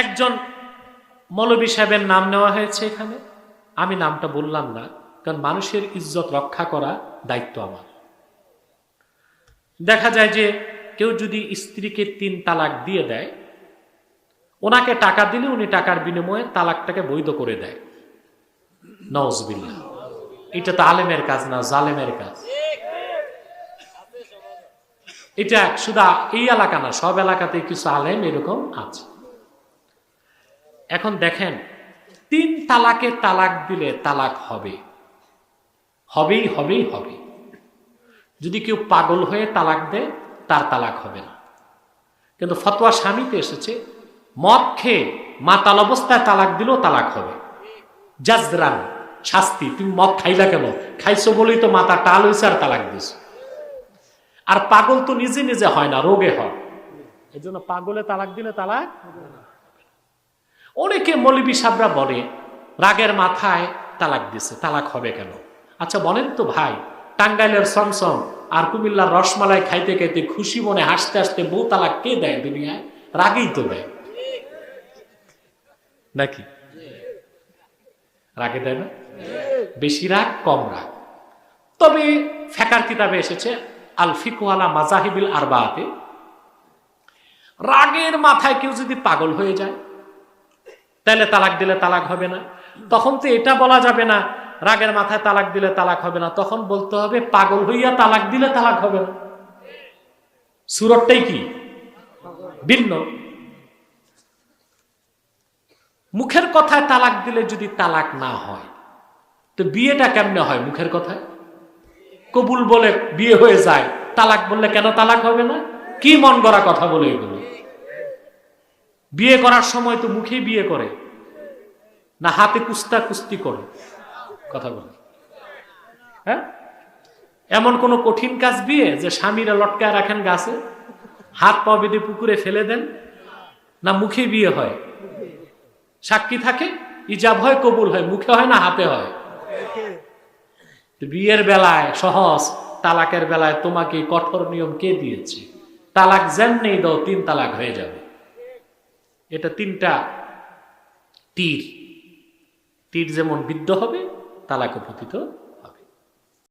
একজন মৌলবী সাহেবের নাম নেওয়া হয়েছে এখানে। আমি নামটা বললাম না, কারণ মানুষের ইজ্জত রক্ষা করা দায়িত্ব আমার। দেখা যায় যে কেউ যদি স্ত্রীকে তিন তালাক দিয়ে দেয়, ওনাকে টাকা দিলে উনি টাকার বিনিময়ে তালাকটাকে বৈধ করে দেয়। নওয়াজবিল্লা এটা তো আলেমের কাজ না, জালেমের কাজ। এটা শুধু এই এলাকা না, সব এলাকাতে কিছু আলেম এরকম আছে। এখন দেখেন, তিন তালাকে তালাক দিলে তালাক হবে। হবেই হবেই হবে যদি কেউ পাগল হয়ে তালাক দেয়, তার তালাক হবে না। কিন্তু ফতোয়া স্বামীতে এসেছে, মদ খেয়ে মাতাল অবস্থায় তালাক দিলেও তালাক হবে। জাজরান, শাস্তি, তুমি মদ খাইলা কেন? খাইছো বলেই তো মাথা টাল হয়েছে আর তালাক দিস আর পাগল তো নিজে নিজে হয় না, রোগে হয়। এই জন্য পাগলে তালাক দিলে তালাক অনেকে মৌলবী সাবরা বলে, রাগের মাথায় তালাক দিছে, তালাক হবে কেন? আচ্ছা বলেন তো ভাই, টাঙ্গাইলের সমসম আর কুমিল্লার রসমালাই খাইতে খাইতে খুশি মনে হাসতে হাসতে বউ তালাক কে দেয় দুনিয়ায়? রাগেই তো দেয়। নাকি? রাগে দেয় না? বেশি রাগ, কম রাগ। তবে ফেকার কিতাবে এসেছে, আল ফিকুয়ালা মাজাহিবিল আরবাতে, রাগের মাথায় কেউ যদি পাগল হয়ে যায় তাহলে তালাক দিলে তালাক হবে না। তখন তো এটা বলা যাবে না, রাগের মাথায় তালাক দিলে তালাক হবে না। তখন বলতে হবে, পাগল হইয়া তালাক দিলে তালাক হবে না। সুরতটাই কি? ভিন্ন। মুখের কথায় তালাক দিলে যদি তালাক না হয়, তো বিয়েটা কেমনে হয় মুখের কথায়? কবুল বলে বিয়ে হয়ে যায়, তালাক বললে কেন তালাক হবে না? কি মন গড়া কথা বলে এগুলো? বিয়ে করার সময় তো মুখে বিয়ে করে। না হাতে কুস্তা কুস্তি করে। কথা বলে। হ্যাঁ? এমন কোন কঠিন কাজ বিয়ে যে স্বামীরা লটকায় রাখেন গাছে, হাত পা বেঁধে পুকুরে ফেলে দেন, না মুখে বিয়ে হয়? সাক্ষী থাকে? ইজাব হয়, কবুল হয়? মুখে হয় না হাতে হয়? বিয়ের বেলায় সহজ, তালাকের বেলায় তোমাকে কঠোর নিয়ম কে দিয়েছে? তালাক নেই দাও, তিন তালাক হয়ে যাবে। এটা তিনটা তীর। তীর যেমন বিদ্ধ হবে তালাকও পতিত।